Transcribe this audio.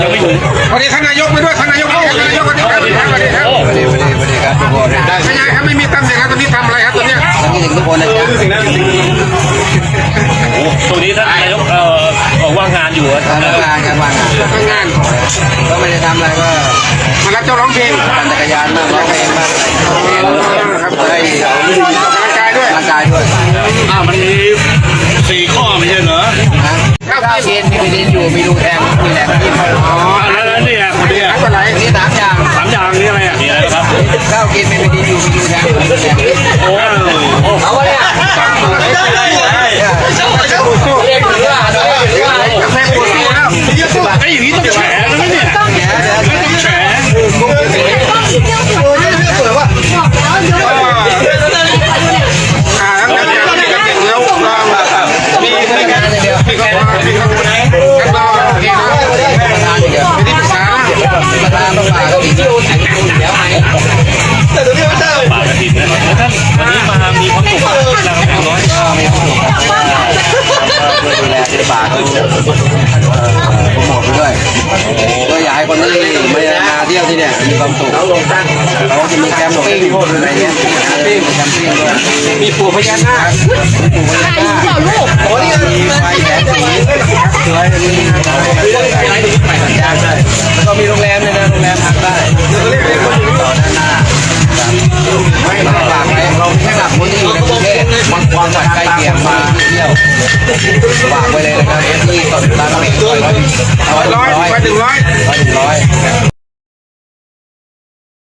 ยังไม่ถึงสวัสดีท่านนายกไปด้วยท่านนายกท่านนายกสวัสดีครับสวัสดีครับสวัสดีครับสวัสดีสวัสดีสวัสดีครับทุกคนได้ไม่ใช่ครับไม่มีตำแหน่งครับตอนนี้ทำอะไรครับตอนเนี้ยทั้งที่ถึงทุกคนนะจ๊ะโอ้ตรงนี้ท่านนายกเอ่อบอกว่างงานอยู่อะทำงานกันว่างงานทำงานก็ไม่ได้ทำอะไรก็มารับเจ้าร้องเพลงปั่นจักรยานมากร้องเพลงมากครับเฮ้ยออกกำลังกายด้วยร่างกายด้วยอ้าวมันมีสี่ข้อไม่ใช่เหรอนะข้าวกินมีดินอยู่มีรูแทงมีแหลมกิน อ๋อแล้วแล้วเนี่ยคนเนี้ยไม่เป็นไรนี่สามอย่างสามอย่างนี่อะไรอะมีอะไรครับข้าวกินมีดินอยู่มีรูแทงมีแหลมกินโอ้โอ้เอาวะเนี่ยเรียกหรือว่าหรือว่าหรือว่ากาแฟปวดตัวแล้วไอ้อย่างนี้ต้องแฉแล้วนะเนี่ยต้องแฉอ่าแล้วเดี๋ยวเดี๋ยวเดี๋ยวเดี๋ยวเรามีมีงานอย่างเดียวมีครับมีครั ประธานประกาศก็อีกแข่งตูนเดี๋ยวไหมปากกระถิ่นนะแล้วท่านวันนี้มามีความสุขหลังแข่งน้อยมีความสุขครับช่วยดูแลศิลปะเขาโปรโมทไปด้วยก็อยากให้คนที่ไม่ได้มาเที่ยวที่เนี่ยมีความสุขเขาลงตั้งเขาจะมีแคมปิ้งอะไรเงี้ยมีแคมปิ้งด้วยมีปู่พญานาคปลูกบรรยากาศ สวยมีอะไรที่ใหม่สัญญาณด้วยแล้วก็มีโรงแรมด้วยนะโรงแรมพักได้ต่อด้านหน้าไม่ต้องฝากไปเราแค่หลักคนที่อยู่ในกรุงเทพบางจังหวัดใกล้เคียงมาเที่ยวฝากไว้เลยนะครับที่ตอนร้านเราอาไว้ร้อยร้อยไปถึงร้อยร้อยถึงร้อย